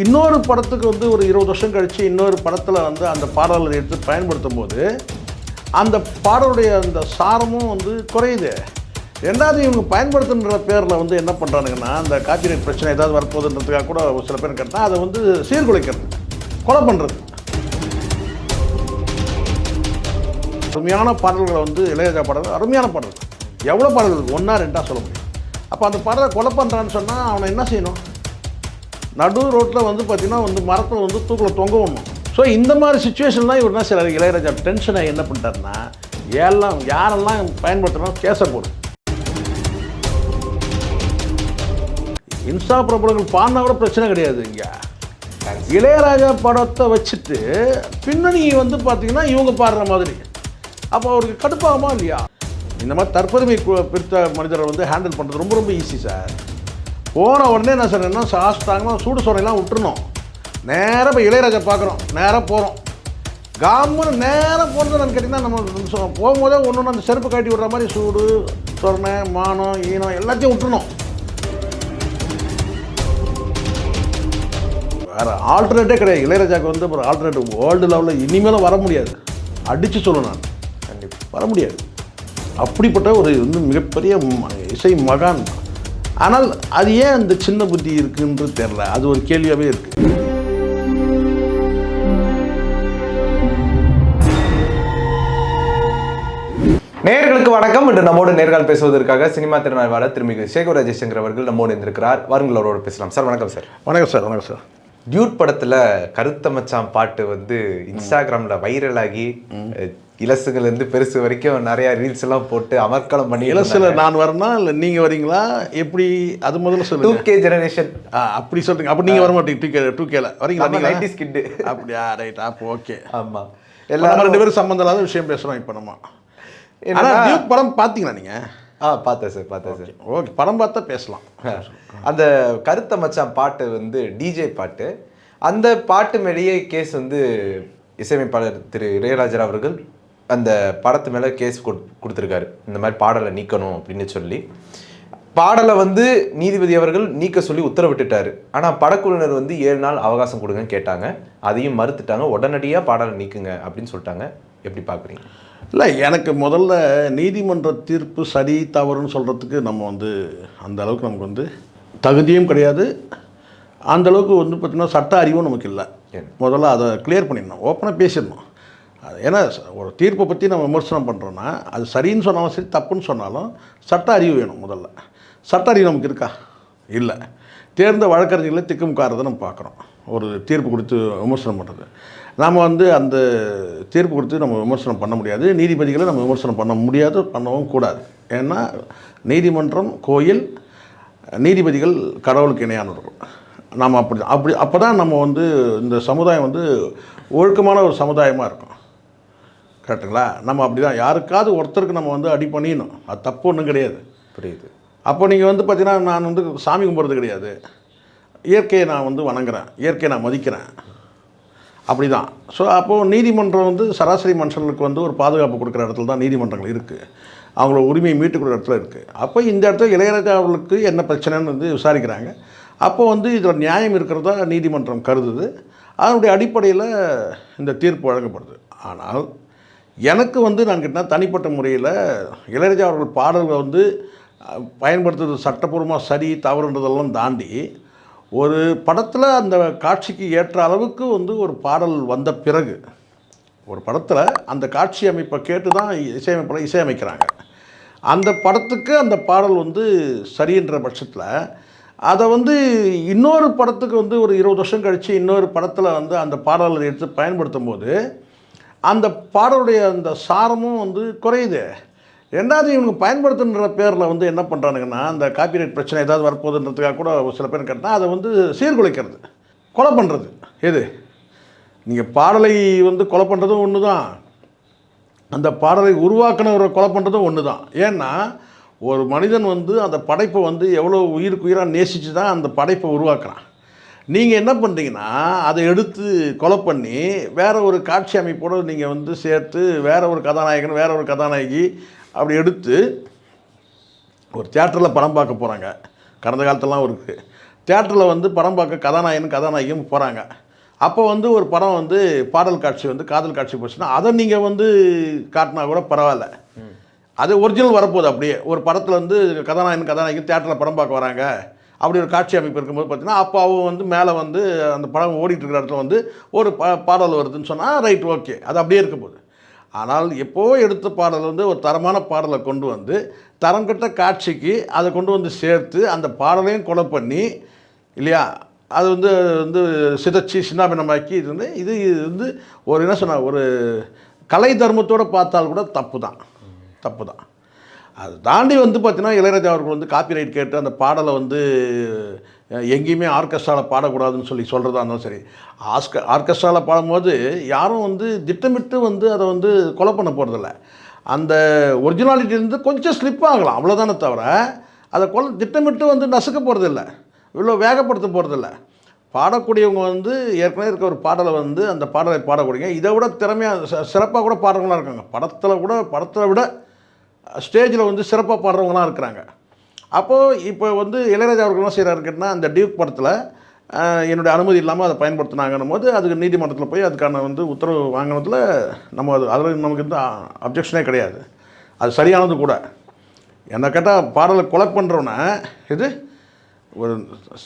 இன்னொரு படத்துக்கு வந்து ஒரு இருபது வருஷம் கழித்து இன்னொரு படத்தில் வந்து அந்த பாடலை எடுத்து பயன்படுத்தும் போது அந்த பாடலுடைய அந்த சாரமும் வந்து குறையுது. ரெண்டாவது இவங்க பயன்படுத்துன்ற பேரில் வந்து என்ன பண்ணுறானுங்கன்னா அந்த காப்பிரைட் பிரச்சனை ஏதாவது வரப்போகுதுன்றதுக்காக கூட ஒரு சில பேர் கேட்டால் அதை வந்து சீர்குலைக்கிறது கொலை பண்ணுறது அருமையான பாடல்களை வந்து இளையராஜா பாடல்கள் அருமையான பாடல்கள். எவ்வளோ பாடல்கள்? ஒன்றா ரெண்டாக சொல்ல முடியும். அப்போ அந்த பாடலை கொலை பண்ணுறான்னு சொன்னால் அவனை என்ன செய்யணும்? நடு ரோட்டில் வந்து பார்த்தீங்கன்னா வந்து மரத்தில் வந்து தூக்கில் தொங்க விடணும். ஸோ இந்த மாதிரி சுச்சுவேஷன் தான் இவர் என்ன செய்யறாரு இளையராஜா டென்ஷனை என்ன பண்ணிட்டாருன்னா எல்லாம் யாரெல்லாம் பயன்படுத்தணும் கேச போடும் இன்ஸ்டா பிரபலங்கள் பாடினா கூட பிரச்சனை கிடையாது இங்கே. இளையராஜா படத்தை வச்சுட்டு பின்னணி வந்து பார்த்தீங்கன்னா இவங்க பாடுற மாதிரி. அப்போ அவருக்கு கடுப்பாகுமா இல்லையா? இந்த மாதிரி தற்பெருமை பிரித்த பிடித்த மனிதரை வந்து ஹேண்டில் பண்ணுறது ரொம்ப ரொம்ப ஈஸி சார் போன உடனே நான் சொன்னேன்னா சாஸ்தாங்கன்னா சூடு சொரையெல்லாம் விட்டுறணும். நேராக இப்போ இளையராஜா பார்க்குறோம் நேராக போகிறோம் காமுன்னு நேராக போகிறது நான் கேட்டிங்கன்னா நம்ம போகும்போதே ஒன்று ஒன்று அந்த செருப்பு காட்டி விடுற மாதிரி சூடு சொரணை மானம் ஈனம் எல்லாத்தையும் விட்டுறணும். வேறு ஆல்டர்னேட்டே கிடையாது. இளையராஜாக்கு வந்து ஒரு ஆல்டர்னேட்டிவ் வேர்ல்டு லெவலில் இனிமேலும் வர முடியாது. அடித்து சொல்லுவேன் நான். கண்டிப்பாக வர முடியாது. அப்படிப்பட்ட ஒரு வந்து மிகப்பெரிய ம- இசை மகான். ஆனால் அது ஏன் அந்த சின்ன புத்தி இருக்குன்றது தெரில அது ஒரு கேள்வியாகவே இருக்குது நேயர்களுக்கு வணக்கம். இன்று நம்மோடு நேர்கால் பேசுவதற்காக சினிமா திறனாய்வாளர் திருமிகு சேகர் ராஜேஷங்கர் அவர்கள் நம்மோடு இருந்திருக்கிறார் வாருங்கள் அவரோட பேசலாம். சார் வணக்கம் சார். வணக்கம் சார். வணக்கம் சார். டியூட் படத்துல கருத்த மச்சான் பாட்டு வந்து இன்ஸ்டாகிராம்ல வைரல் இருந்து பெருசு வரைக்கும் நிறைய ரீல்ஸ் எல்லாம் போட்டு அமர்க்களம் பண்ணி இலசில் நான் வரனா? இல்லை நீங்கள் வரீங்களா? எப்படி? அது முதல்ல டூ சொல்லுங்க கே ஜெனரேஷன் அப்படி சொல்றீங்க. அப்போ நீங்கள் வர மாட்டீங்க. டூ கே டூ கேல வரீங்களா நீங்களா? 90s kid. அப்படியா? ரைட் அப்போ ஓகே ஆமா. எல்லாரும் ரெண்டு பேரும் சம்மந்தம் இல்லாத விஷயம் பேசுகிறோம் இப்போ நம்ம. ஆனால் படம் பார்த்தீங்களா நீங்கள் ஆ பார்த்தேன் சார் பார்த்தேன் சார் ஓகே படம் பார்த்தா பேசலாம். அந்த கருத்த மச்சான் பாட்டு வந்து டிஜே பாட்டு. அந்த பாட்டு மேலேயே கேஸ் வந்து இசையமைப்பாளர் திரு இளையராஜா அவர்கள் அந்த படத்து மேலே கேஸ் கொடுத்துருக்காரு. இந்த மாதிரி பாடலை நீக்கணும் அப்படின்னு சொல்லி. பாடலை வந்து நீதிபதி அவர்கள் நீக்க சொல்லி உத்தரவிட்டுட்டாரு. ஆனால் படக்குழுவினர் வந்து ஏழு நாள் அவகாசம் கொடுங்கன்னு கேட்டாங்க. அதையும் மறுத்துட்டாங்க. உடனடியாக பாடலை நீக்குங்க அப்படின்னு சொல்லிட்டாங்க. எப்படி பார்க்குறீங்க? இல்லை எனக்கு முதல்ல நீதிமன்ற தீர்ப்பு சரி தவறுன்னு சொல்கிறதுக்கு நம்ம வந்து அந்த அளவுக்கு நமக்கு வந்து தகுதியும் கிடையாது. அந்த அளவுக்கு வந்து பார்த்திங்கன்னா சட்ட அறிவும் நமக்கு இல்லை. முதல்ல அதை கிளியர் பண்ணிடணும். ஓப்பனாக பேசிடணும். அது ஏன்னா ஒரு தீர்ப்பை பற்றி நம்ம விமர்சனம் பண்ணுறோன்னா அது சரின்னு சொன்னாலும் சரி தப்புன்னு சொன்னாலும் சட்ட அறிவு வேணும் முதல்ல. சட்ட அறிவு நமக்கு இருக்கா? இல்லை. தேர்ந்த வழக்கறிஞர்களை திக்குமுக்காரதை நம்ம பார்க்குறோம். ஒரு தீர்ப்பு கொடுத்து விமர்சனம் பண்ணுறது நாம் வந்து அந்த தீர்ப்பு கொடுத்து நம்ம விமர்சனம் பண்ண முடியாது. நீதிபதிகளை நம்ம விமர்சனம் பண்ண முடியாது பண்ணவும் கூடாது. ஏன்னா நீதிமன்றம் கோயில் நீதிபதிகள் கடவுளுக்கு இணையானவர்கள். நாம் அப்படி அப்படி அப்போ தான் நம்ம வந்து இந்த சமுதாயம் வந்து ஒழுக்கமான ஒரு சமுதாயமாக இருக்கும். கரெக்டுங்களா? நம்ம அப்படி தான் யாருக்காவது ஒருத்தருக்கு நம்ம வந்து அடி பண்ணிடணும். அது தப்பு ஒன்றும் கிடையாது. புரியுது. அப்போ நீங்கள் வந்து பார்த்தீங்கன்னா நான் வந்து சாமி கும்பிட்றது கிடையாது. இயற்கையை நான் வந்து வணங்குறேன். இயற்கையை நான் மதிக்கிறேன். அப்படி தான் ஸோ அப்போது நீதிமன்றம் வந்து சராசரி மனுஷங்களுக்கு வந்து ஒரு பாதுகாப்பு கொடுக்குற இடத்துல தான் நீதிமன்றங்கள் இருக்குது அவங்கள உரிமையை மீட்டு கொடுக்குற இடத்துல இருக்குது அப்போ இந்த இடத்துல இளையராஜா அவர்களுக்கு என்ன பிரச்சனைன்னு வந்து விசாரிக்கிறாங்க. அப்போ வந்து இதில் நியாயம் இருக்கிறதா நீதிமன்றம் கருதுது. அதனுடைய அடிப்படையில் இந்த தீர்ப்பு வழங்கப்படுது. ஆனால் எனக்கு வந்து நான் கேட்டால் தனிப்பட்ட முறையில் இளையராஜா அவர்கள் பாடல்களை வந்து பயன்படுத்துறது சட்டப்பூர்வமாக சரி தவறுன்றதெல்லாம் தாண்டி ஒரு படத்தில் அந்த காட்சிக்கு ஏற்ற அளவுக்கு வந்து ஒரு பாடல் வந்த பிறகு ஒரு படத்தில் அந்த காட்சி அமைப்பை கேட்டு தான் இசையமைப்பாளர் இசையமைக்கிறாங்க. அந்த படத்துக்கு அந்த பாடல் வந்து சரின்ற பட்சத்தில் அதை வந்து இன்னொரு படத்துக்கு வந்து ஒரு இருபது வருஷம் கழித்து இன்னொரு படத்தில் வந்து அந்த பாடலை எடுத்து பயன்படுத்தும் போது அந்த பாடலுடைய அந்த சாரமும் வந்து குறையுது. ரெண்டாவது இவங்க பயன்படுத்துன்ற பேரில் வந்து என்ன பண்ணுறானுங்கன்னா அந்த காப்பிரைட் பிரச்சனை ஏதாவது வரப்போகுதுன்றதுக்காக கூட ஒரு சில பேர் கேட்டால் அதை வந்து சீர்குலைக்கிறது கொலை பண்ணுறது எது? நீங்கள் பாடலை வந்து கொலை பண்ணுறதும் ஒன்று தான் அந்த பாடலை உருவாக்குனவரை கொலை பண்ணுறதும் ஒன்று தான் ஏன்னா ஒரு மனிதன் வந்து அந்த படைப்பை வந்து எவ்வளோ உயிருக்கு உயிராக நேசித்து தான் அந்த படைப்பை உருவாக்குறான். நீங்கள் என்ன பண்ணுறீங்கன்னா அதை எடுத்து கொலை பண்ணி வேற ஒரு காட்சி அமைப்போடு நீங்கள் வந்து சேர்த்து வேற ஒரு கதாநாயகன் வேற ஒரு கதாநாயகி அப்படி எடுத்து ஒரு தியேட்டரில் படம் பார்க்க போகிறாங்க கடந்த காலத்துலலாம் இருக்குது தேட்டரில் வந்து படம் பார்க்க கதாநாயகன் கதாநாயகியும் போகிறாங்க அப்போ வந்து ஒரு படம் வந்து பாடல் காட்சி வந்து காதல் காட்சி போச்சுன்னா அதை நீங்கள் வந்து காட்டினா கூட பரவாயில்ல. அது ஒரிஜினல் வரப்போகுது அப்படியே. ஒரு படத்தில் வந்து கதாநாயகன் கதாநாயகி தேட்டரில் படம் பார்க்க வராங்க. அப்படி ஒரு காட்சி அமைப்பு இருக்கும்போது பார்த்தீங்கன்னா அப்போ வந்து மேலே வந்து அந்த படம் ஓடிட்டு இருக்கிற இடத்துல வந்து ஒரு பா பாடல் வருதுன்னு சொன்னால் ரைட் ஓகே. அது அப்படியே இருக்க போகுது ஆனால் எப்போ எடுத்த பாடல் வந்து ஒரு தரமான பாடலை கொண்டு வந்து தரம் கட்ட காட்சிக்கு அதை கொண்டு வந்து சேர்த்து அந்த பாடலையும் கொலை பண்ணி இல்லையா அது வந்து வந்து சிதைச்சி சின்னாபினமாக்கி இது வந்து இது இது வந்து ஒரு என்ன சொன்னால் ஒரு கலை தர்மத்தோடு பார்த்தால் கூட தப்பு தான் தப்பு தான் அதை தாண்டி வந்து பார்த்தீங்கன்னா இளையராஜா அவர்கள் வந்து காப்பிரைட் கேட்டு அந்த பாடலை வந்து எங்கேயுமே ஆர்கெஸ்ட்ராவில் பாடக்கூடாதுன்னு சொல்லி சொல்கிறதா இருந்தாலும் சரி ஆஸ்க ஆர்கெஸ்ட்ராவில் பாடும்போது யாரும் வந்து திட்டமிட்டு வந்து அதை வந்து கொலை பண்ண போகிறதில்ல அந்த ஒரிஜினாலிட்டிலேருந்து கொஞ்சம் ஸ்லிப் ஆகலாம் அவ்வளோதானே தவிர அதை கொலை திட்டமிட்டு வந்து நசுக்க போகிறதில்ல இவ்வளோ வேகப்படுத்த போகிறதில்ல பாடக்கூடியவங்க வந்து ஏற்கனவே இருக்க ஒரு பாடலை வந்து அந்த பாடலை பாடக்கூடியங்க இதை விட திறமையாக சிறப்பாக கூட பாடுறவங்களாம் இருக்காங்க. படத்தில் கூட படத்தை விட ஸ்டேஜில் வந்து சிறப்பாக பாடுறவங்களாம் இருக்கிறாங்க. அப்போது இப்போ வந்து இளையராஜா அவர்கள் என்ன செய்கிறாரு கேட்டால் அந்த டியூக் படத்தில் என்னுடைய அனுமதி இல்லாமல் அதை பயன்படுத்தினாங்கன்னும் போது அதுக்கு நீதிமன்றத்தில் போய் அதுக்கான வந்து உத்தரவு வாங்கினதில் நம்ம அது அதில் நமக்கு எந்த அப்ஜெக்ஷனே கிடையாது. அது சரியானது கூட. என்ன கேட்டால் பாடலை கொலை பண்ணுறவன இது ஒரு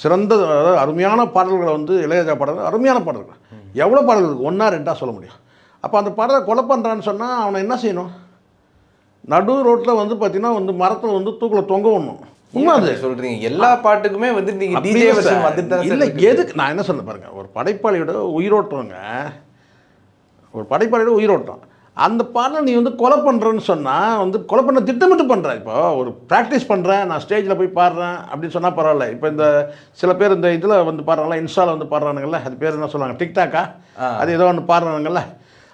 சிறந்த அதாவது அருமையான பாடல்களை வந்து இளையராஜா பாடல்கள் அருமையான பாடல்கள். எவ்வளோ பாடல்கள்? ஒன்றா ரெண்டாக சொல்ல முடியும். அப்போ அந்த பாடலை கொலை பண்ணுறான்னு சொன்னால் அவனை என்ன செய்யணும்? நடு ரோட்டில் வந்து பார்த்தீங்கன்னா வந்து மரத்தில் வந்து தூக்கில் தொங்க விடணும். உண்மை அது சொல்றீங்க? எல்லா பாட்டுக்குமே வந்து நீங்க அப்படி டிஜே சார். வந்துட்டு இல்ல. எதுக்கு? நான் என்ன சொல்ல பாருங்க. ஒரு படைப்பாளியோட உயிரோட்டங்க. ஒரு படைப்பாளியோட உயிரோட்டம். அந்த பாடலை நீ வந்து கொலை பண்ணுறேன்னு சொன்னால் வந்து கொலை பண்ண திட்டமிட்டு பண்ணுற இப்போ ஒரு ப்ராக்டிஸ் பண்ணுறேன் நான் ஸ்டேஜில் போய் பாடுறேன் அப்படின்னு சொன்னால் பரவாயில்ல. இப்போ இந்த சில பேர் இந்த இதில் வந்து பாடுறாங்களா இன்ஸ்டாவில் வந்து பாடுறானுங்கல்ல அது பேர் என்ன சொல்லுவாங்க? டிக்டாக்கா அது ஏதோ ஒன்று பாடுறானுங்கல்ல.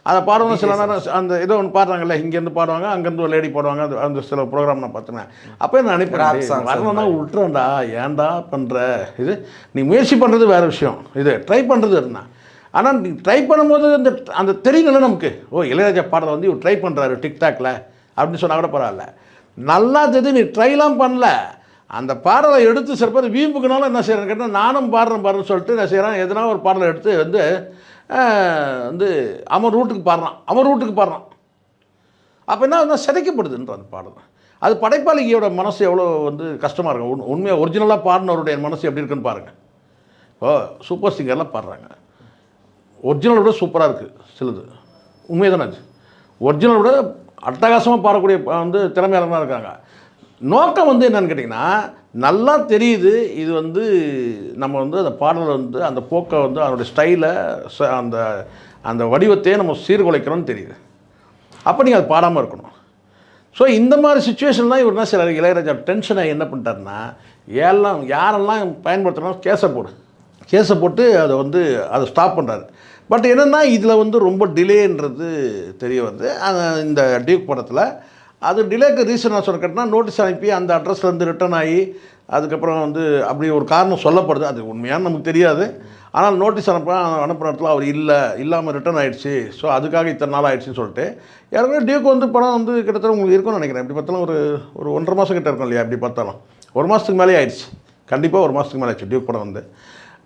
அதை பாடுவாங்க சில நேரம் அந்த ஏதோ ஒன்று பாடுறாங்கல்ல இங்கேருந்து பாடுவாங்க அங்கேருந்து ஒரு லேடி பாடுவாங்க அது அந்த சில ப்ரோக்ராம் நான் பார்த்தேன் அப்போ நான் songs வரணும்னா விட்டுறேன்டா ஏன்டா பண்ணுற இது நீ முயற்சி பண்ணுறது வேறு விஷயம். இது ட்ரை பண்ணுறது என்ன? ஆனால் நீ ட்ரை பண்ணும்போது அந்த அந்த தெரியல நமக்கு. ஓ இளையராஜா பாடலை வந்து இவர் ட்ரை பண்ணுறாரு டிக்டாக்ல அப்படின்னு சொன்னால் கூட பரவாயில்ல. நல்லா தெரியுது நீ ட்ரைலாம் பண்ணல. அந்த பாடலை எடுத்து சில பேர் வீம்புக்குனாலும் என்ன செய்கிறேன்னு கேட்டால் நானும் பாடுறேன் பாடுறேன்னு சொல்லிட்டு என்ன செய்கிறேன் எதனா ஒரு பாடலை எடுத்து வந்து வந்து அவன் ரூட்டுக்கு பாடுறான் அவன் ரூட்டுக்கு பாடுறான். அப்போ என்ன சிதைக்கப்படுதுன்ற அந்த பாடல். அது படைப்பாளிகையோட மனசு எவ்வளோ வந்து கஷ்டமாக இருக்கும். உண் உண்மையாக ஒரிஜினலாக பாடினவருடைய மனசு எப்படி இருக்குன்னு பாருங்கள் இப்போ சூப்பர் சிங்கர்லாம் பாடுறாங்க. ஒரிஜினலோட விட சூப்பராக இருக்குது சிலது. உண்மையை தானே ஒரிஜினலோட ஒரிஜினலை விட அட்டகாசமாக பாடக்கூடிய வந்து திறமையாளர்களாக இருக்காங்க. நோக்கம் வந்து என்னன்னு கேட்டிங்கன்னா நல்லா தெரியுது இது வந்து நம்ம வந்து அந்த பாடலை வந்து அந்த போக்கை வந்து அதனுடைய ஸ்டைலை அந்த அந்த வடிவத்தையே நம்ம சீர்குலைக்கிறோம்னு தெரியுது. அப்போ நீங்கள் அது பாடாமல் இருக்கணும். ஸோ இந்த மாதிரி சுச்சுவேஷன் தான் இவர் என்ன சில இளையராஜா டென்ஷனை என்ன பண்ணிட்டாருன்னா எல்லாம் யாரெல்லாம் பயன்படுத்துகிறோம் கேஸை போடு. கேஸை போட்டு அதை வந்து அதை ஸ்டாப் பண்ணுறாரு பட் என்னென்னா இதில் வந்து ரொம்ப டிலேன்றது தெரிய வருது. அந்த- இந்த டியூக் படத்தில் அது டிலேக்கு ரீசன் நான் சொல்ல நோட்டீஸ் அனுப்பி அந்த அட்ரஸ்லேருந்து ரிட்டர்ன் ஆகி அதுக்கப்புறம் வந்து அப்படி ஒரு காரணம் சொல்லப்படுது. அது உண்மையான நமக்கு தெரியாது. ஆனால் நோட்டீஸ் அனுப்ப அனுப்புற இடத்துல அவர் இல்லை இல்லாமல் ரிட்டர்ன் ஆகிடுச்சு ஸோ அதுக்காக இத்தனை நாள் ஆயிடுச்சுன்னு சொல்லிட்டு ஏற்கனவே டியூக்கு வந்து பணம் வந்து கிட்டத்தட்ட உங்களுக்கு இருக்கும்னு நினைக்கிறேன். எப்படி பார்த்தாலும் ஒரு ஒரு ஒன்றரை மாதம் கிட்ட இருக்கும் இல்லையா எப்படி பார்த்தாலும். ஒரு மாதத்துக்கு மேலே ஆயிடுச்சு. கண்டிப்பாக ஒரு மாதத்துக்கு மேலே ஆயிடுச்சு டியூக் படம் வந்து.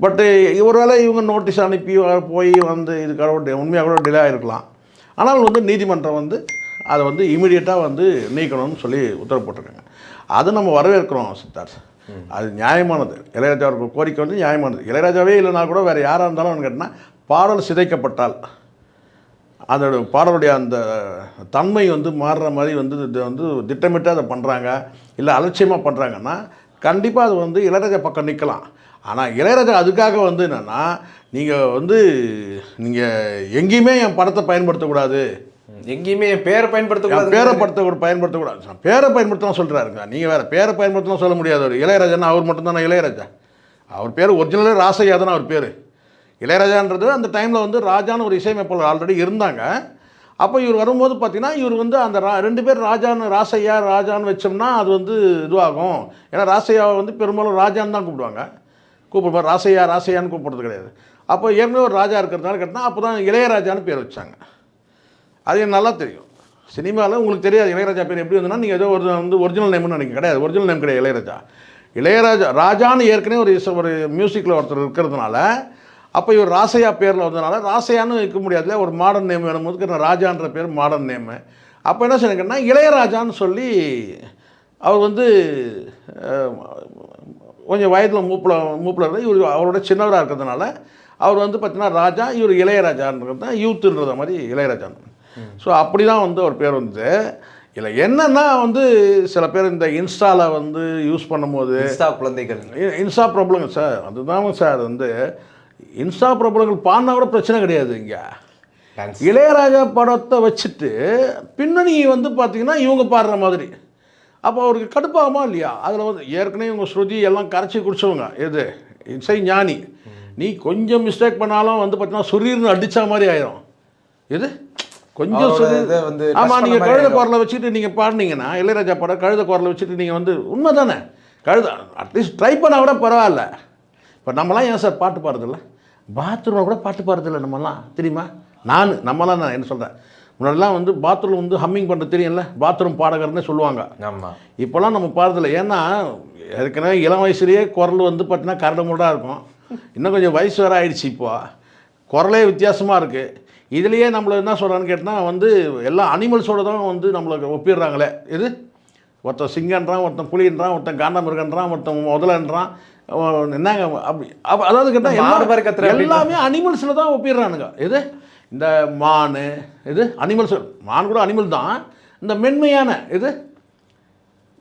பட்டு ஒருவேளை இவங்க நோட்டீஸ் அனுப்பி போய் வந்து இதுக்காக உண்மையாக கூட டிலே ஆகிருக்கலாம் ஆனால் வந்து நீதிமன்றம் வந்து அதை வந்து இமீடியட்டாக வந்து நீக்கணும்னு சொல்லி உத்தரவு போட்டிருக்காங்க. அது நம்ம வரவேற்கிறோம் சித்தார்த். அது நியாயமானது. இளையராஜா கோரிக்கை வந்து நியாயமானது. இளையராஜாவே இல்லைனா கூட வேறு யாராக இருந்தாலும் கேட்டால் பாடல் சிதைக்கப்பட்டால் அதோட பாடலுடைய அந்த தன்மை வந்து மாறுற மாதிரி வந்து இது வந்து திட்டமிட்டு அதை பண்ணுறாங்க இல்லை அலட்சியமாக பண்ணுறாங்கன்னா கண்டிப்பாக அது வந்து இளையராஜா பக்கம் நிற்கலாம் ஆனால் இளையராஜா அதுக்காக வந்து என்னென்னா நீங்கள் வந்து நீங்கள் எங்கேயுமே என் படத்தை பயன்படுத்தக்கூடாது. எங்கேயுமே பேரை பயன்படுத்த பயன்படுத்தக்கூடாது பேரை படுத்த பயன்படுத்தக்கூடாது. பேரை பயன்படுத்தலாம் சொல்கிறாருங்க நீங்கள் வேறு பேரை பயன்படுத்தலாம் சொல்ல முடியாது அவர். இளையராஜான்னா அவர் மட்டும்தானே இளையராஜா? அவர் பேர் ஒரிஜினலே ராசையா தானே அவர் பேர். இளையராஜான்றது அந்த டைமில் வந்து ராஜான்னு ஒரு இசையமைப்பாளர் ஆல்ரெடி இருந்தாங்க. அப்போ இவர் வரும்போது பார்த்தீங்கன்னா இவர் வந்து அந்த ரா ரெண்டு பேர் ராஜான்னு ராசையா ராஜான்னு வச்சோம்னா அது வந்து இதுவாகும். ஏன்னா ராசையாவை வந்து பெரும்பாலும் ராஜான்னு தான் கூப்பிடுவாங்க. கூப்பிடுவாங்க ராசையா ராசையான்னு கூப்பிடுறது கிடையாது. அப்போ ஏற்கனவே ஒரு ராஜா இருக்கிறதுனால கேட்டால் அப்போ தான் இளையராஜான்னு பேர் வச்சாங்க. அது எனக்கு நல்லா தெரியும். சினிமாவில் உங்களுக்கு தெரியாது இளையராஜா பேர் எப்படி வந்ததுன்னா நீங்கள் ஏதோ ஒரு வந்து ஒரிஜினல் நேம்னு நினைக்க கிடையாது ஒரிஜினல் நேம் கிடையாது இளையராஜா. இளையராஜா ராஜான்னு ஏற்கனவே ஒரு ஒரு மியூசிக்கில் ஒருத்தர் இருக்கிறதுனால அப்போ இவர் ராசையா பேரில் வந்ததுனால ராசையான்னு வைக்க முடியாதுல ஒரு மாடர்ன் நேம் வேணும்போது ராஜான்ற பேர் மாடர்ன் நேமு அப்போ என்ன சொன்னீங்கன்னா இளையராஜான்னு சொல்லி அவர் வந்து கொஞ்சம் வயதில் மூப்பில் மூப்பில் இருந்து இவர் அவரோட சின்னவராக இருக்கிறதுனால அவர் வந்து பார்த்தீங்கன்னா ராஜா இவர் இளையராஜான்றது தான் யூத்துன்றத மாதிரி இளையராஜான்னு. ஸோ அப்படி தான் வந்து அவர் பேர் வந்து இல்லை என்னன்னா வந்து சில பேர் இந்த இன்ஸ்டாவில் வந்து யூஸ் பண்ணும்போது இன்ஸ்டா குழந்தைகள். இன்ஸ்டா ப்ராப்ளங்க சார். அதுதான் சார் வந்து இன்ஸ்டா ப்ராப்ளங்கள் பாடினா கூட பிரச்சனை கிடையாது இங்கே. இளையராஜா படத்தை வச்சுட்டு பின்னணி வந்து பார்த்தீங்கன்னா இவங்க பாடுற மாதிரி. அப்போ அவருக்கு கடுப்பாகுமா இல்லையா? அதில் வந்து ஏற்கனவே இவங்க ஸ்ருதி எல்லாம் கரைச்சி குடிச்சவங்க. எது? இசை ஞானி. நீ கொஞ்சம் மிஸ்டேக் பண்ணாலும் வந்து பார்த்தீங்கன்னா சுரீர்னு அடிச்ச மாதிரி ஆயிரும். எது? கொஞ்சம் இதை வந்து ஆமாம் நீங்கள் கழுத. குரலை வச்சுட்டு நீங்கள் பாடினீங்கன்னா இளையராஜா படம் கழுத குரலை வச்சுட்டு நீங்கள் வந்து உண்மை தானே கழுத அட்லீஸ்ட் ட்ரை பண்ணால் கூட பரவாயில்ல. இப்போ நம்மலாம் ஏன் சார் பாட்டு பாடுறதில்ல? பாத்ரூமில் கூட பாட்டு பாடுறதில்ல நம்மலாம் தெரியுமா? நான் நம்மலாம் நான் என்ன சொல்கிறேன் முன்னாடிலாம் வந்து பாத்ரூம் வந்து ஹம்மிங் பண்ணுறது தெரியும்ல? பாத்ரூம் பாடகர்னே சொல்லுவாங்க. ஆமா. இப்போலாம் நம்ம பாடுறதில்ல. ஏன்னா ஏற்கனவே இளம் வயசுலேயே குரல் வந்து பார்த்தீங்கன்னா கரடு முரடாக இருக்கும். இன்னும் கொஞ்சம் வயசு வேறு ஆயிடுச்சு இப்போ. குரலே வித்தியாசமாக இருக்குது இதுலேயே நம்மளை என்ன சொல்கிறான்னு கேட்டால் வந்து எல்லா அனிமல்ஸோட தான் வந்து நம்மளை ஒப்பிடுறாங்களே. இது ஒருத்தன் சிங்கன்றான் ஒருத்தன் புலின்றான் ஒருத்தன் காண்டாமிருகன்றான் ஒருத்தன் முதலன்றான். என்னங்க அப்படி அப்ப அதாவது கேட்டால் எல்லாமே அனிமல்ஸில் தான் ஒப்பிடுறானுங்க. எது? இந்த மான் இது அனிமல்ஸ் மான் கூட அனிமல் தான். இந்த மென்மையான இது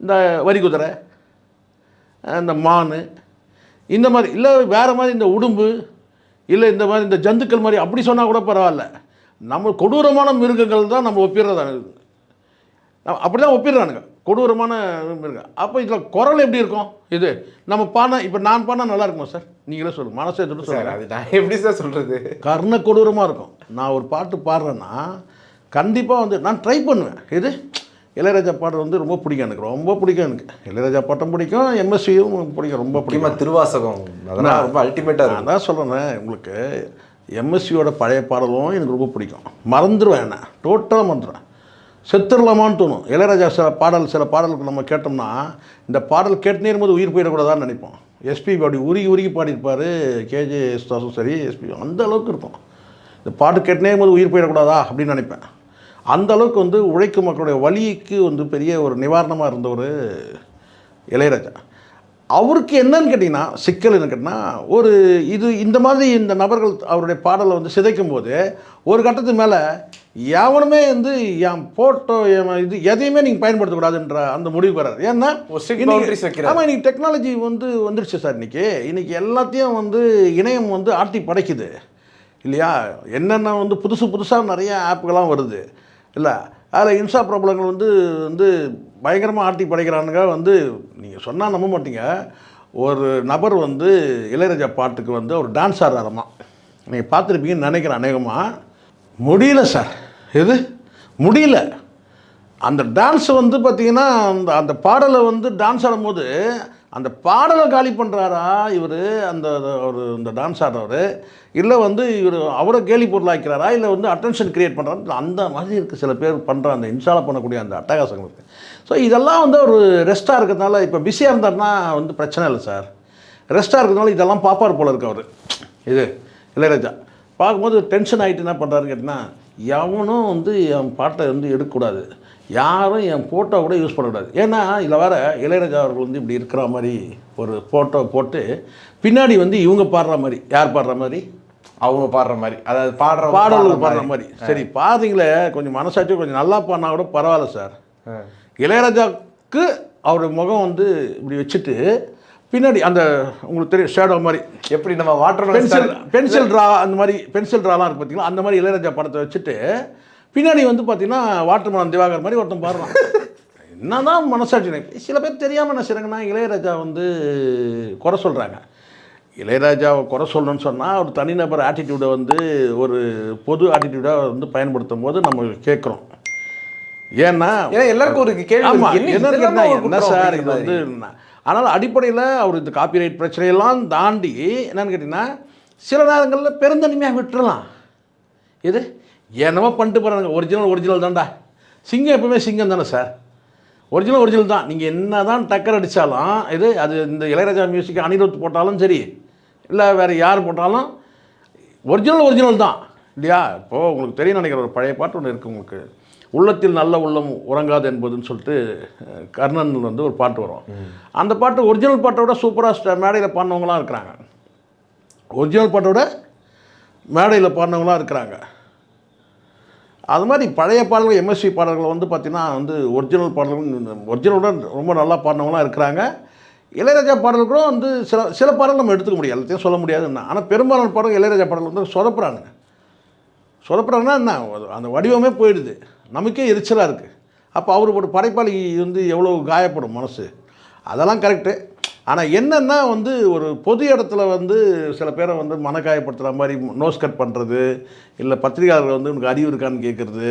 இந்த வரி குதிரை இந்த மான் இந்த மாதிரி இல்லை வேறு மாதிரி இந்த உடும்பு இல்லை இந்த மாதிரி இந்த ஜந்துக்கள் மாதிரி அப்படி சொன்னால் கூட பரவாயில்ல. நம்ம கொடூரமான மிருகங்கள் தான் நம்ம ஒப்பிடுறதா அப்படி தான் ஒப்பிடுறானுங்க. கொடூரமான மிருகம் அப்போ இதில் குரல் எப்படி இருக்கும்? இது நம்ம பாடினா இப்போ நான் பாடினா நல்லா இருக்குமா சார்? நீங்களே சொல்லுங்கள் மனசை சார் சொல்லுங்கள் அது நான் எப்படி சார் சொல்றது? கர்ண கொடூரமாக இருக்கும். நான் ஒரு பாட்டு பாடுறேன்னா கண்டிப்பாக வந்து நான் ட்ரை பண்ணுவேன். இது? இளையராஜா பாட்டு வந்து ரொம்ப பிடிக்கும் எனக்கு ரொம்ப பிடிக்கும் எனக்கு. இளையராஜா பாட்டும் பிடிக்கும் எம்எஸ்வியும் பிடிக்கும் ரொம்ப பிடிக்கும். திருவாசகம் அதெல்லாம் ரொம்ப அல்டிமேட்டா இருக்கும். நான் தான் சொல்கிறேன் உங்களுக்கு எம்எஸ்வியோட பழைய பாடலும் எனக்கு ரொம்ப பிடிக்கும். மறந்துடுவேன் என்ன? டோட்டலாக மறந்துடுவேன் செத்துடலாமான்னு தோணும். இளையராஜா சில பாடல் சில பாடலுக்கு நம்ம கேட்டோம்னா இந்த பாடல் கேட்டுனே இருக்கும்போது உயிர் போயிடக்கூடாதான்னு நினைப்போம். எஸ்பி அப்படி உருகி உருகி பாடியிருப்பார் கேஜே ஸ்தாசும் சரி எஸ்பி அந்த அளவுக்கு இருக்கும். இந்த பாட்டு கேட்டுனே இருக்கும்போது உயிர் போயிடக்கூடாதா அப்படின்னு நினைப்பேன். அந்த அளவுக்கு வந்து உழைக்கும் மக்களுடைய வலிக்கு வந்து பெரிய ஒரு நிவாரணமாக இருந்த ஒரு இளையராஜா. அவருக்கு என்னன்னு கேட்டிங்கன்னா சிக்கல் என்ன கேட்டிங்கன்னா ஒரு இது இந்த மாதிரி இந்த நபர்கள் அவருடைய பாடலை வந்து சிதைக்கும் போது ஒரு கட்டத்துக்கு மேலே எவனுமே வந்து என் ஃபோட்டோ இது எதையுமே நீங்கள் பயன்படுத்தக்கூடாதுன்ற அந்த முடிவுக்கு வராது ஏன்னா strict இன்னைக்கு- டெக்னாலஜி வந்து வந்துருச்சு சார் இன்னைக்கு. இன்னைக்கு எல்லாத்தையும் வந்து இணையம் வந்து ஆட்டி படைக்குது. இல்லையா? என்னென்ன வந்து புதுசு புதுசாக நிறைய ஆப்புகள்லாம் வருது. இல்லை அதில் இன்சா பிரபலங்கள் வந்து வந்து பயங்கரமாக ஆட்டி படைக்கிறானுங்க. வந்து நீங்கள் சொன்னால் நம்ப மாட்டீங்க. ஒரு நபர் வந்து இளையராஜா பாட்டுக்கு வந்து ஒரு டான்ஸ் ஆடுறாரம்மா நீங்கள் பார்த்துருப்பீங்கன்னு நினைக்கிறேன் அநேகமாக முடியல சார். எது? முடியல. அந்த டான்ஸ் வந்து பார்த்தீங்கன்னா அந்த அந்த பாடலை வந்து டான்ஸ் ஆடும்போது அந்த பாடலை காலி பண்ணுறாரா இவர்? அந்த ஒரு இந்த டான்ஸ் ஆடுறவர் இல்லை வந்து இவர் அவரை கேலி பொருளாக்கிறாரா இல்லை வந்து அட்டென்ஷன் கிரியேட் பண்ணுறாரு அந்த மாதிரி இருக்குது சில பேர் பண்ணுற அந்த இன்ஸ்டால் பண்ணக்கூடிய அந்த அட்டகாசங்கள் இருக்குது ஸோ இதெல்லாம் வந்து ஒரு ரெஸ்ட்டாக இருக்கிறதுனால இப்போ பிஸியாக இருந்தாருன்னா வந்து பிரச்சனை இல்லை சார். ரெஸ்ட்டாக இருக்கிறதுனால இதெல்லாம் பாப்பார் போல இருக்கு அவர். இது இளையராஜா. பார்க்கும்போது டென்ஷன் ஆகிட்டு என்ன பண்ணுறாரு கேட்டிங்கன்னா எவனும் வந்து என் பாட்டை வந்து எடுக்கக்கூடாது. யாரும் என் ஃபோட்டோ கூட யூஸ் பண்ணக்கூடாது. ஏன்னா இதில் வேற இளையராஜா அவர்கள் வந்து இப்படி இருக்கிற மாதிரி ஒரு ஃபோட்டோ போட்டு பின்னாடி வந்து இவங்க பாடுற மாதிரி. யார் பாடுற மாதிரி? அவங்க பாடுற மாதிரி. அதாவது பாடுற பாடல்கள் பாடுற மாதிரி. சரி பாடுறீங்களே கொஞ்சம் மனசாட்சி கொஞ்சம் நல்லா பாடினா கூட பரவாயில்ல சார். இளையராஜாவுக்கு அவர் முகம் வந்து இப்படி வச்சுட்டு பின்னாடி அந்த உங்களுக்கு தெரியும் ஷேடோ மாதிரி. எப்படி நம்ம வாட்டர் பென்சில் பென்சில் ட்ரா அந்த மாதிரி பென்சில் ட்ராலாம் இருக்கு பார்த்தீங்களா அந்த மாதிரி இளையராஜா படத்தை வச்சுட்டு பின்னாடி வந்து பார்த்தீங்கன்னா வாட்டர்மேன் திவாகர் மாதிரி ஒருத்தன் பாடுறான். என்னதான் மனசாட்சி எனக்கு சில பேர் தெரியாமல் என்ன செய்கிறாங்கன்னா இளையராஜா வந்து குறை சொல்கிறாங்க இளையராஜாவை குறை சொல்லணும்னு சொன்னால் ஒரு தனிநபர் ஆட்டிடியூடை வந்து ஒரு பொது ஆட்டிடியூடாக வந்து பயன்படுத்தும் போது நம்ம கேட்குறோம். ஏன்னா எல்லாருக்கும் ஒரு கேள்வி. என்ன என்ன என்ன சார் இது வந்து என்ன? ஆனால் அடிப்படையில் அவர் இந்த காப்பிரைட் பிரச்சனையெல்லாம் தாண்டி என்னன்னு கேட்டிங்கன்னா சில நேரங்களில் பெருந்தன்மையாக விட்டுறலாம். இது என்னமோ பண்ணிட்டு போகிறாங்க ஒரிஜினல் ஒரிஜினல் தான்டா. சிங்கம் எப்பவுமே சிங்கம் தானே சார் ஒரிஜினல் ஒரிஜினல் தான். நீங்கள் என்ன தான் டக்கர் அடித்தாலும் இது அது இந்த இளையராஜா மியூசிக் அனிருத் போட்டாலும் சரி இல்லை வேறு யார் போட்டாலும் ஒரிஜினல் ஒரிஜினல் தான். இல்லையா? இப்போது உங்களுக்கு தெரியும் நினைக்கிற ஒரு பழைய பாட்டு ஒன்று இருக்குது உங்களுக்கு. உள்ளத்தில் நல்ல உள்ளம் உறங்காது என்பதுன்னு சொல்லிட்டு கர்ணன் வந்து ஒரு பாட்டு வரும். அந்த பாட்டு ஒரிஜினல் பாட்டோட சூப்பராக மேடையில் பாடினவங்களாம் இருக்கிறாங்க. ஒரிஜினல் பாட்டோட மேடையில் பாடினவங்களாம் இருக்கிறாங்க. அது மாதிரி பழைய பாடல்கள் எம்எஸ்வி பாடல்கள் வந்து பார்த்திங்கன்னா வந்து ஒரிஜினல் பாடல்கள் ஒரிஜினலோட ரொம்ப நல்லா பாடினவங்களாம் இருக்கிறாங்க. இளையராஜா பாடல்களும் வந்து சில சில பாடல்கள் நம்ம எடுத்துக்க முடியாது எல்லாத்தையும் சொல்ல முடியாதுன்னா ஆனால் பெரும்பாலான பாடல்கள் இளையராஜா பாடல்கள் வந்து சொதப்புறாங்க சொதப்புறாங்கன்னா என்ன அந்த வடிவமே போயிடுது. நமக்கே எரிச்சலாக இருக்குது அப்போ அவர் ஒரு படைப்பாளி வந்து எவ்வளோ காயப்படும் மனசு. அதெல்லாம் கரெக்டு ஆனால் என்னென்னா வந்து ஒரு பொது இடத்துல வந்து சில பேரை வந்து மனக்காயப்படுத்துகிற மாதிரி நோஸ் கட் பண்ணுறது இல்லை பத்திரிகையாளர்கள் வந்து உனக்கு அறிவு இருக்கான்னு கேட்குறது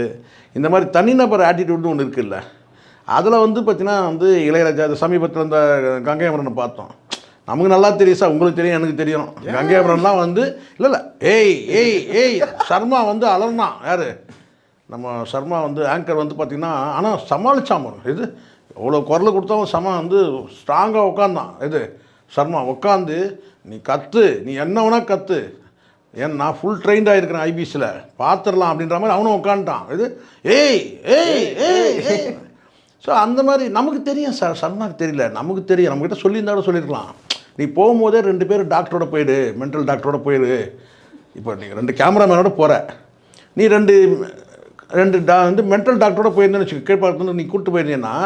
இந்த மாதிரி தனிநபர் ஆட்டிடியூட்னு ஒன்று இருக்குல்ல. அதில் வந்து பார்த்தீங்கன்னா வந்து இளையராஜா சமீபத்தில் இந்த கங்கை அமரனை பார்த்தோம். நமக்கு நல்லா தெரியும் சார் உங்களுக்கு தெரியும் எனக்கு தெரியும். கங்கை அமரன்லாம் வந்து இல்லை இல்லை ஏய் ஏய் ஏய் சர்மா வந்து அலர்னான் யார்? நம்ம சர்மா வந்து ஆங்கர் வந்து பார்த்திங்கன்னா ஆனால் சமாளிச்சாம இது எவ்வளோ குரல் கொடுத்தாலும் சமா வந்து ஸ்ட்ராங்காக உட்காந்தான் இது சர்மா உட்காந்து நீ கத்து நீ என்ன வேணா கத்து. ஏன் நான் ஃபுல் ட்ரெயின்டாக இருக்கிறேன் ஐபிசியில் பார்த்துடலாம் அப்படின்ற மாதிரி அவனும் உட்காந்துட்டான் இது ஏய் ஏய் ஏய் ஸோ அந்த மாதிரி நமக்கு தெரியும் சார் சர்மாக்கு தெரியல. நமக்கு தெரியும். நம்மக்கிட்ட சொல்லியிருந்தாலும் சொல்லியிருக்கலாம். நீ போகும்போதே ரெண்டு பேர் டாக்டரோட போயிடு. மென்டல் டாக்டரோட போயிடு. இப்போ நீ ரெண்டு கேமராமேனோட போகிற நீ ரெண்டு ரெண்டு டா வந்து மென்டல் டாக்டரோட போயிருந்தேன்னு வச்சுக்க கீழ்பார்த்து நீ கூப்பிட்டு போயிருந்தீங்கன்னா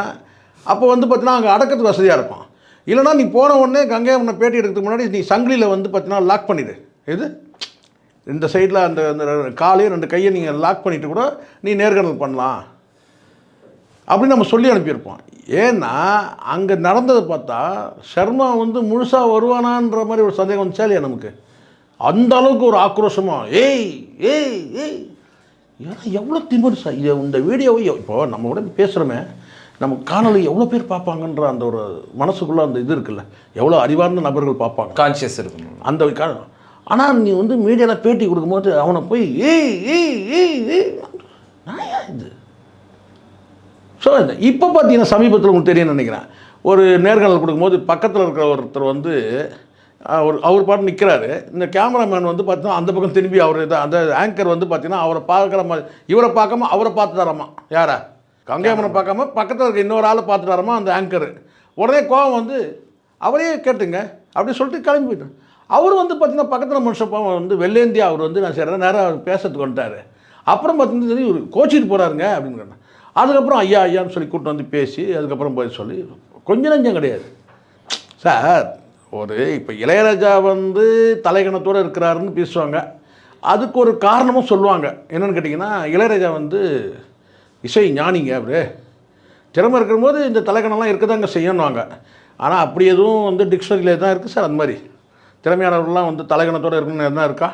அப்போ வந்து பார்த்தீங்கன்னா அங்கே அடக்கிறதுக்கு வசதியாக இருக்கும் இல்லைனா நீ போன உடனே கங்கை உன்னை பேட்டி எடுக்கிறதுக்கு முன்னாடி நீ சங்கிலியில் வந்து பார்த்தீங்கன்னா லாக் பண்ணிடு. எது? இந்த சைடில் அந்த அந்த காலையும் ரெண்டு கையை நீங்கள் லாக் பண்ணிட்டு கூட நீ நேர்காணல் பண்ணலாம். அப்படின்னு நம்ம சொல்லி அனுப்பியிருப்போம். ஏன்னா அங்கே நடந்ததை பார்த்தா சர்மா வந்து முழுசாக வருவானான்ற மாதிரி ஒரு சந்தேகம் வந்துச்சா இல்லையா நமக்கு? அந்த அளவுக்கு ஒரு ஆக்ரோஷமாக ஏய் ஏய் ஏய் ஏன்னா எவ்வளோ திமிரு சார்? இந்த வீடியோவை இப்போ நம்ம கூட பேசுகிறோமே நம்ம காணொளி எவ்வளோ பேர் பார்ப்பாங்கன்ற அந்த ஒரு மனசுக்குள்ளே அந்த இது இருக்குல்ல? எவ்வளோ அறிவார்ந்த நபர்கள் பார்ப்பாங்க. கான்ஷியஸ் இருக்கணும். அந்த காரணம் ஆனால் நீ வந்து மீடியாவில் பேட்டி கொடுக்கும்போது அவனை போய் ஏய் ஏய் ஏய் ஏய் நாயா இது? ஸோ இப்போ பார்த்தீங்கன்னா சமீபத்தில் உங்களுக்கு தெரியும்னு நினைக்கிறேன். ஒரு நேர்காணல் கொடுக்கும்போது பக்கத்தில் இருக்கிற ஒருத்தர் வந்து அவர் அவர் பாட்டு நிற்கிறாரு இந்த கேமராமேன் வந்து பார்த்தீங்கன்னா அந்த பக்கம் திரும்பி அவர் இதை அந்த ஆங்கர் வந்து பார்த்தீங்கன்னா அவரை பார்க்குற மாதிரி இவரை பார்க்காம அவரை பார்த்துட்டாராமா யாரா? கங்கையம்மனை பார்க்காம பக்கத்தில் இருக்க இன்னொரு ஆளை பார்த்துட்டாராமா அந்த ஆங்கர் உடனே கோவம் வந்து அவரே கேட்டுங்க அப்படி சொல்லிட்டு கிளம்பி போயிட்டேன் அவர் வந்து பார்த்தீங்கன்னா பக்கத்தில் மனுஷன் வந்து வெள்ளேந்தியா அவர் வந்து நான் சரி நேரம் அவர் பேசுறதுக்கு வந்துட்டார். அப்புறம் பார்த்தீங்கன்னா தெரியும் இவர் கோச்சிட்டு போகிறாருங்க அப்படின்னு சொன்னேன். அதுக்கப்புறம் ஐயா ஐயான்னு சொல்லி கூப்பிட்டு வந்து பேசி அதுக்கப்புறம் போய் சொல்லி கொஞ்சம் நஞ்சம் கிடையாது. சார் ஒரு இப்போ இளையராஜா வந்து தலைகணத்தோடு இருக்கிறாருன்னு பேசுவாங்க. அதுக்கு ஒரு காரணமும் சொல்லுவாங்க. என்னென்னு கேட்டிங்கன்னா இளையராஜா வந்து இசை ஞானிங்க அவரு. திறமை இருக்கும்போது இந்த தலைக்கணம்லாம் இருக்கதாங்க செய்யணுவாங்க ஆனால் அப்படி எதுவும் வந்து டிக்ஷனரியில் தான் இருக்குது சார் அந்த மாதிரி. திறமையானவர்கள்லாம் வந்து தலைகணத்தோடு இருக்கணும்னு எதுனா இருக்கா?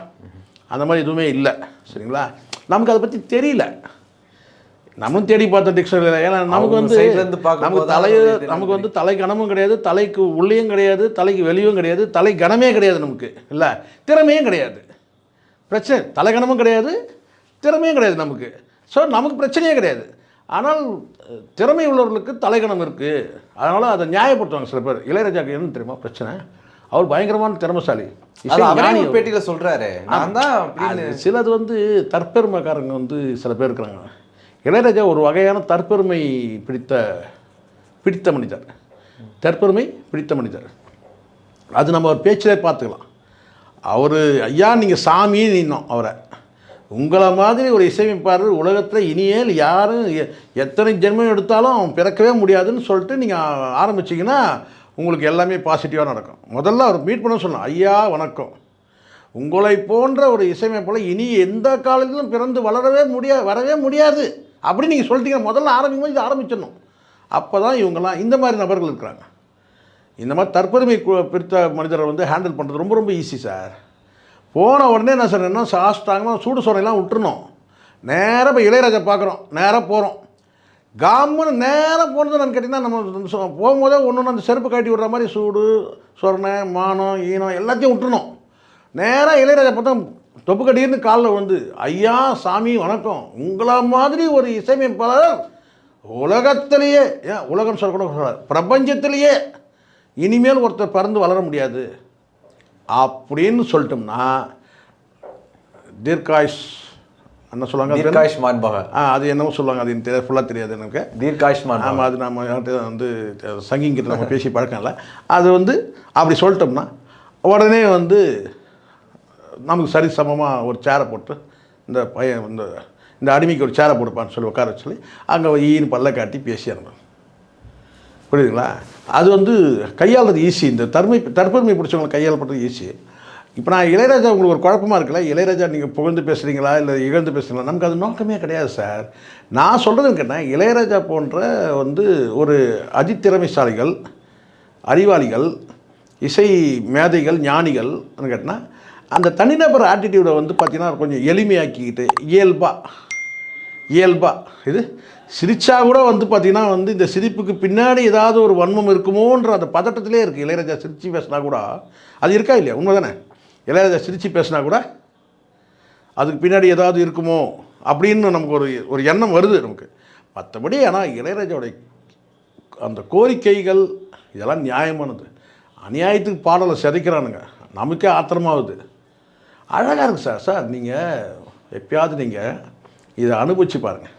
அந்த மாதிரி எதுவுமே இல்லை. சரிங்களா? நமக்கு அதை பற்றி தெரியல. நம்மளும் தேடி பார்த்த டிக்ஷனரியில் ஏன்னா நமக்கு வந்து நமக்கு தான் தலை அது இது நமக்கு வந்து தலை கணமும் கிடையாது தலைக்கு உள்ளேயும் கிடையாது தலைக்கு வெளியும் கிடையாது தலை கணமே கிடையாது நமக்கு. இல்லை? திறமையும் கிடையாது. பிரச்சனை தலைகணமும் கிடையாது திறமையும் கிடையாது நமக்கு. ஸோ நமக்கு பிரச்சனையே கிடையாது. ஆனால் திறமை உள்ளவர்களுக்கு தலைகணம் இருக்குது அதனால் அதை நியாயப்படுத்துவாங்க சில பேர். இளையராஜாக்கு என்ன தெரியுமா பிரச்சனை? அவர் பயங்கரமான திறமைசாலி. பேட்டியில சொல்றாரு. நான் தான் சிலது வந்து தற்பெருமைக்காரங்க வந்து சில பேர் இருக்கிறாங்க. இளையராஜா ஒரு வகையான தற்பெருமை பிடித்த பிடித்த மனிதர். தற்பெருமை பிடித்த மனிதர். அது நம்ம ஒரு பேச்சிலே பார்த்துக்கலாம். அவர் ஐயா நீங்கள் சாமி நின்னோம் அவரை. உங்களை மாதிரி ஒரு இசையமைப்பாளர் உலகத்தில் இனியேல் யாரும் எ- எத்தனை ஜென்மம் எடுத்தாலும் அவன் பிறக்கவே முடியாதுன்னு சொல்லிட்டு நீங்கள் ஆரம்பிச்சிங்கன்னா உங்களுக்கு எல்லாமே பாசிட்டிவாக நடக்கும். முதல்ல அவர் மீட் பண்ண சொல்லணும் ஐயா வணக்கம். உங்களை போன்ற ஒரு இசையமைப்பாளர் இனி எந்த காலத்திலும் பிறந்து வளரவே முடியா வரவே முடியாது. அப்படி நீங்கள் சொல்லிட்டீங்க. முதல்ல ஆரம்பிக்கும் போது இது ஆரம்பிச்சிடணும். அப்போ தான் இவங்கெல்லாம் இந்த மாதிரி நபர்கள் இருக்கிறாங்க. இந்த மாதிரி தற்பெருமை கு- பிடித்த மனிதரை வந்து ஹேண்டில் பண்ணுறது ரொம்ப ரொம்ப ஈஸி சார் போன உடனே என்ன சார் என்ன சூடு சோறையெல்லாம் விட்டுருணும் நேராக இப்போ இளையராஜா பார்க்குறோம். நேராக போகிறோம் காமுன்னு நேராக போனது நான் கேட்டிங்கன்னா நம்ம சொ- போகும்போதே ஒன்று ஒன்று அந்த செருப்பு கட்டி விடுற மாதிரி சூடு சொரணை மானம் ஈனம் எல்லாத்தையும் விட்டுணும் நேராக இளையராஜா பார்த்தா தொப்பு கட்டின்னு காலில் வந்து ஐயா சாமி வணக்கம். உங்களை மாதிரி ஒரு இசையமைப்பாளர் உலகத்திலேயே ஏன் உலகம் சொல்லக்கூட சொல்லக்கூடாது. பிரபஞ்சத்திலேயே இனிமேல் ஒருத்தர் பறந்து வளர முடியாது. அப்படின்னு சொல்லிட்டோம்னா தீர்காயுஷ் என்ன சொல்லுவாங்க? தீர்காயுஷ்மான் பவ ஆ அது என்னமோ சொல்லுவாங்க அது எனக்கு தெரிய ஃபுல்லாக தெரியாது எனக்கு தீர்காயுஷ்மான். ஆமாம் அது நம்ம வந்து சங்கிங்கிட்ட நம்ம பேசி பழக்கம் இல்லை அது வந்து அப்படி சொல்லிட்டோம்னா உடனே வந்து நமக்கு சரி சமமாக ஒரு சேரை போட்டு இந்த பையன் இந்த இந்த அடிமைக்கு ஒரு சேரை போடுப்பான்னு சொல்லி உட்கார சொல்லி அங்கே ஈன்னு பல்ல காட்டி பேசிடுறோம் புரியுதுங்களா? அது வந்து கையாளுறது ஈஸி இந்த தர்மை தற்பெருமை பிடிச்சவங்களை கையாள் பண்ணுறது ஈஸி இப்போ நான் இளையராஜா உங்களுக்கு ஒரு குழப்பமா இருக்குல்ல? இளையராஜா நீங்கள் புகழ்ந்து பேசுகிறீங்களா இல்லை இகழ்ந்து பேசுகிறீங்களா நமக்கு அது நோக்கமே கிடையாது சார் நான் சொல்கிறது கேட்டேன் இளையராஜா போன்ற வந்து ஒரு அதித்திறமைசாலிகள் அறிவாளிகள் இசை மேதைகள் ஞானிகள் கேட்டால் அந்த தனிநபர் ஆட்டிடியூடை வந்து பார்த்திங்கன்னா கொஞ்சம் எளிமையாக்கிக்கிட்டு இயல்பாக இயல்பா இது சிரிச்சா கூட வந்து பார்த்தீங்கன்னா வந்து இந்த சிரிப்புக்கு பின்னாடி ஏதாவது ஒரு வன்மம் இருக்குமோன்ற அந்த பதட்டத்திலே இருக்குது இளையராஜா சிரித்து பேசினா கூட அது இருக்கா இல்லையா? உண்மை தானே இளையராஜா சிரித்து பேசினா கூட அதுக்கு பின்னாடி ஏதாவது இருக்குமோ அப்படின்னு நமக்கு ஒரு ஒரு எண்ணம் வருது நமக்கு. மற்றபடி ஆனால் இளையராஜாவுடைய அந்த கோரிக்கைகள் இதெல்லாம் நியாயமானது. அநியாயத்துக்கு பாடலை சிதைக்கிறானுங்க. நமக்கே ஆத்திரமாகுது அழகாக இருக்கு சார். சார் நீங்கள் எப்பயாவது நீங்கள் இதை அனுபவிச்சு பாருங்கள்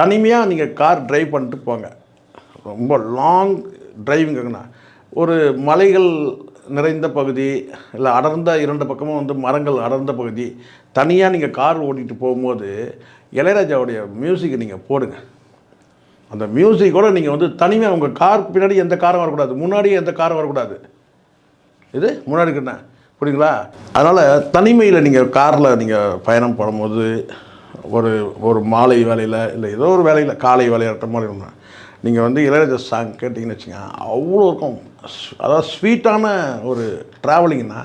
தனிமையாக நீங்கள் கார் டிரைவ் பண்ணிட்டு போங்க. ரொம்ப லாங் டிரைவிங்குங்கண்ணா ஒரு மலைகள் நிறைந்த பகுதி இல்லை அடர்ந்த இரண்டு பக்கமும் வந்து மரங்கள் அடர்ந்த பகுதி தனியாக நீங்கள் கார் ஓட்டிகிட்டு போகும்போது இளையராஜாவுடைய மியூசிக்கை நீங்கள் போடுங்க. அந்த மியூசிக்கோட நீங்கள் வந்து தனிமையாக உங்கள் கார் பின்னாடி எந்த காரும் வரக்கூடாது. முன்னாடி எந்த காரும் வரக்கூடாது. இது முன்னாடி இருக்குண்ணா. புரியுங்களா அதனால் தனிமையில் நீங்கள் காரில் நீங்கள் பயணம் பண்ணும்போது ஒரு ஒரு மாலை வேலையில் இல்லை ஏதோ ஒரு வேலையில் காலை வேலையாட்ட மாதிரி ஒன்று நீங்கள் வந்து இளையராஜா சாங் கேட்டிங்கன்னு வச்சுங்க அவ்வளோ இருக்கும். அதாவது ஸ்வீட்டான ஒரு ட்ராவலிங்னா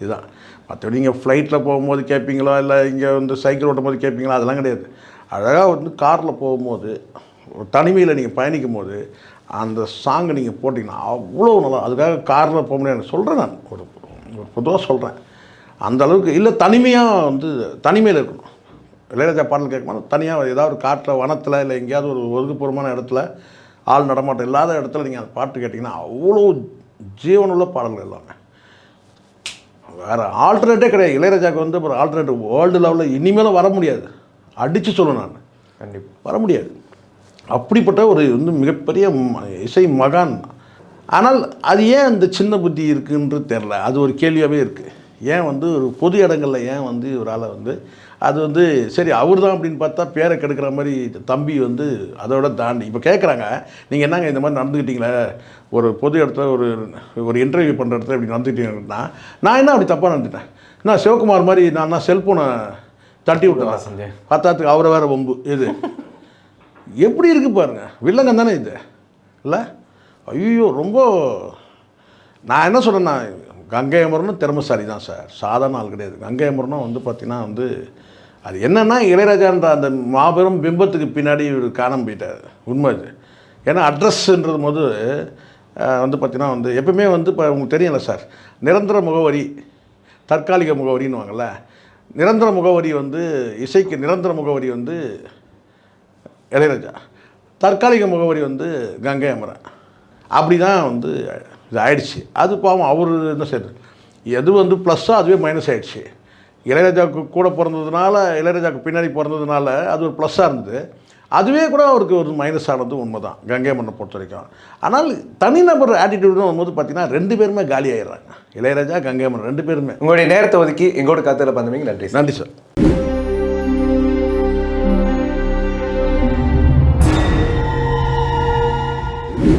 இதுதான். மற்றபடி நீங்கள் ஃப்ளைட்டில் போகும்போது கேட்பீங்களா இல்லை இங்கே வந்து சைக்கிள் ஓட்டும் போது கேட்பீங்களா அதெல்லாம் கிடையாது. அழகாக வந்து காரில் போகும்போது ஒரு தனிமையில் நீங்கள் பயணிக்கும் போது அந்த சாங்கை நீங்கள் போட்டிங்கன்னா அவ்வளோ நல்லா அதுக்காக காரில் போக முடியாது. சொல்கிறேன் நான். ஒரு பொதுவாக சொல்கிறேன் அந்த அளவுக்கு இல்லை தனிமையாக வந்து தனிமையில் இருக்கணும். இளையராஜா பாடல் கேட்கும்போது தனியாக ஏதாவது ஒரு காட்டில் வனத்தில் இல்லை எங்கேயாவது ஒரு ஒதுக்குப்புறமான இடத்துல ஆள் நடமாட்டம் இல்லாத இடத்துல நீங்கள் அந்த பாட்டு கேட்டிங்கன்னா அவ்வளோ ஜீவனுள்ள பாடல்கள் எல்லாமே. வேறு ஆல்டர்னேட்டே கிடையாது. இளையராஜாவுக்கு வந்து ஒரு ஆல்டர்னேட்டிவ் வேர்ல்டு லெவலில் இனிமேலும் வர முடியாது. அடித்து சொல்லுவேன் நான். கண்டிப்பா. வர முடியாது. அப்படிப்பட்ட ஒரு வந்து மிகப்பெரிய ம- இசை மகான். ஆனால் அது ஏன் அந்த சின்ன புத்தி இருக்குன்றது தெரில அது ஒரு கேள்வியாகவே இருக்குது ஏன் வந்து ஒரு பொது இடங்களில் ஏன் வந்து இவரால் வந்து அது வந்து சரி அவர் தான் அப்படின்னு பார்த்தா பேரை கெடுக்கிற மாதிரி தம்பி வந்து அதோட தாண்டி. இப்போ கேட்குறாங்க நீங்கள் என்னங்க இந்த மாதிரி நடந்துக்கிட்டீங்களே? ஒரு பொது இடத்துல ஒரு ஒரு இன்டர்வியூ பண்ணுற இடத்துல இப்படி நடந்துக்கிட்டீங்கன்னா நான் என்ன அப்படி தப்பாக நடந்துட்டேன்? நான் சிவகுமார் மாதிரி நான் தான் செல்ஃபோனை தட்டி விட்டேன். செஞ்சேன். பத்தாத்துக்கு அவரை வேற வம்பு. இது எப்படி இருக்கு பாருங்க. வில்லங்கம் தானே இது? இல்லை? ஐயோ ரொம்ப நான் என்ன சொல்கிறேன்னா கங்கை அமரனும் திறமசாலி தான் சார். சாதாரண ஆள் கிடையாது. கங்கை அமரனும் வந்து பார்த்திங்கன்னா வந்து அது என்னன்னா இளையராஜான்ற அந்த மாபெரும் பிம்பத்துக்கு பின்னாடி இவர் காணாமல் போயிட்டார். உண்மை அது. ஏன்னா அட்ரஸ்ன்றது போது வந்து பார்த்திங்கன்னா வந்து எப்பவுமே வந்து இப்போ உங்களுக்கு தெரியல சார் நிரந்தர முகவரி தற்காலிக முகவரின்னுவாங்கள்ல நிரந்தர முகவரி வந்து இசைக்கு நிரந்தர முகவரி வந்து இளையராஜா. தற்காலிக முகவரி வந்து கங்கை அமரன். அப்படி தான் வந்து இது ஆயிடுச்சு அது பாவம் அவர் என்ன செய்யறது? எது வந்து ப்ளஸ்ஸோ அதுவே மைனஸ் ஆயிடுச்சு. இளையராஜாவுக்கு கூட பிறந்ததுனால இளையராஜாவுக்கு பின்னாடி பிறந்ததுனால அது ஒரு ப்ளஸ்ஸாக இருந்தது. அதுவே கூட அவருக்கு ஒரு மைனஸ் ஆனது உண்மை தான் கங்கை மண்ணை பொறுத்த வரைக்கும். ஆனால் தனிநபர் ஆட்டிடியூட்னு வரும்போது பார்த்தீங்கன்னா ரெண்டு பேருமே காலி ஆயிடுறாங்க. இளையராஜா கங்கை மன்னன் ரெண்டு பேருமே. உங்களுடைய நேரத்தை ஒதுக்கி எங்களோட கருத்துல பந்தமைக்கு நன்றி. நன்றி சார்.